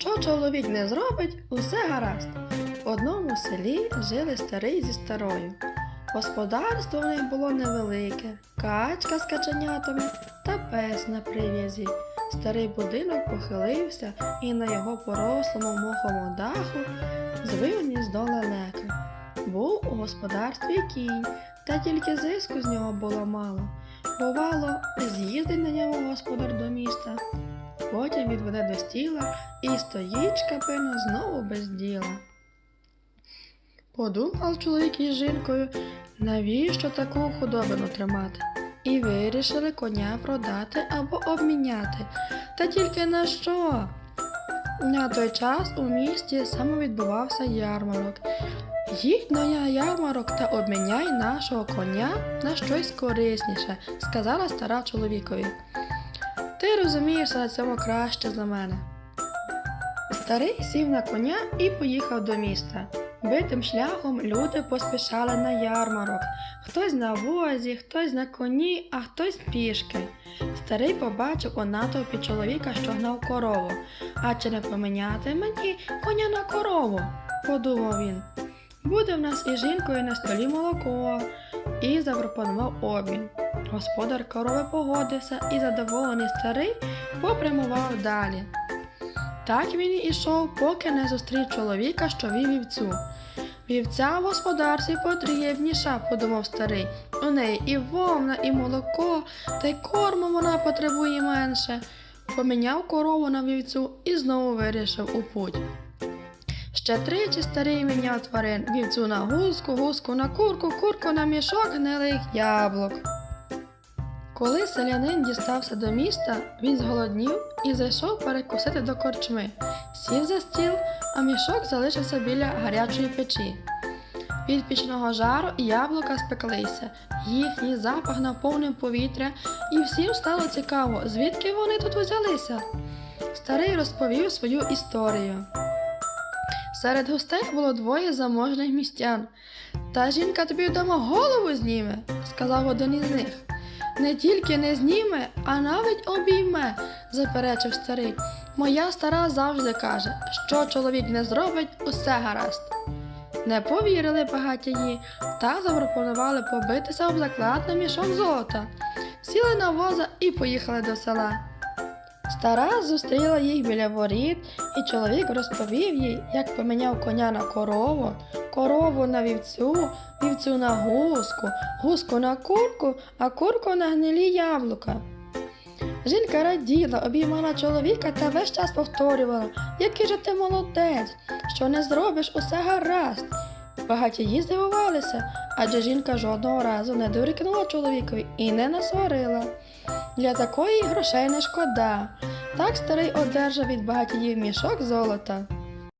Що чоловік не зробить, усе гаразд. В одному селі жили старий зі старою. Господарство в них було невелике, качка з каченятами та пес на прив'язі. Старий будинок похилився, і на його порослому мохому даху звив гніздо лелека. Був у господарстві кінь, та тільки зиску з нього було мало. Бувало, з'їздить на ньому господар до міста, потім відведе до стіла і стоїть шкапино знову без діла. Подумав чоловік із жінкою, навіщо таку худобину тримати, і вирішили коня продати або обміняти. Та тільки на що? На той час у місті саме відбувався ярмарок. Їдь на ярмарок та обміняй нашого коня на щось корисніше, сказала стара чоловікові. Ти розумієшся на цьому краще за мене. Старий сів на коня і поїхав до міста. Битим шляхом люди поспішали на ярмарок. Хтось на возі, хтось на коні, а хтось пішки. Старий побачив у натовпі чоловіка, що гнав корову. А чи не поміняти мені коня на корову? подумав він. Буде в нас із жінкою на столі молоко, і запропонував обмін. Господар корови погодився і задоволений старий попрямував далі. Так він і ішов, поки не зустрів чоловіка, що вів вівцю. Вівця в господарстві потрібніша, подумав старий. У неї і вовна, і молоко, та й корму вона потребує менше. Поміняв корову на вівцю і знову вирішив у путь. Ще тричі старий міняв тварин вівцю на гуску, гуску на курку, курку на мішок гнилих яблук. Коли селянин дістався до міста, він зголоднів і зайшов перекусити до корчми. Сів за стіл, а мішок залишився біля гарячої печі. Від пічного жару яблука спеклися, їхній запах наповнив повітря, і всім стало цікаво, звідки вони тут узялися. Старий розповів свою історію. Серед гостей було двоє заможних містян. Та жінка тобі вдома голову зніме, сказав один із них. Не тільки не зніме, а навіть обійме, заперечив старий. Моя стара завжди каже, що чоловік не зробить, усе гаразд. Не повірили багатії та запропонували побитися об заклад на мішок золота. Сіли на воза і поїхали до села. Стара зустріла їх біля воріт, і чоловік розповів їй, як поміняв коня на корову, корову на вівцю, вівцю на гуску, гуску на курку, а курку на гнилі яблука. Жінка раділа, обіймала чоловіка та весь час повторювала, який же ти молодець, що не зробиш усе гаразд. Багатії здивувалися, адже жінка жодного разу не дорікнула чоловікові і не насварила. Для такої грошей не шкода. Так старий одержав від багатіїв мішок золота.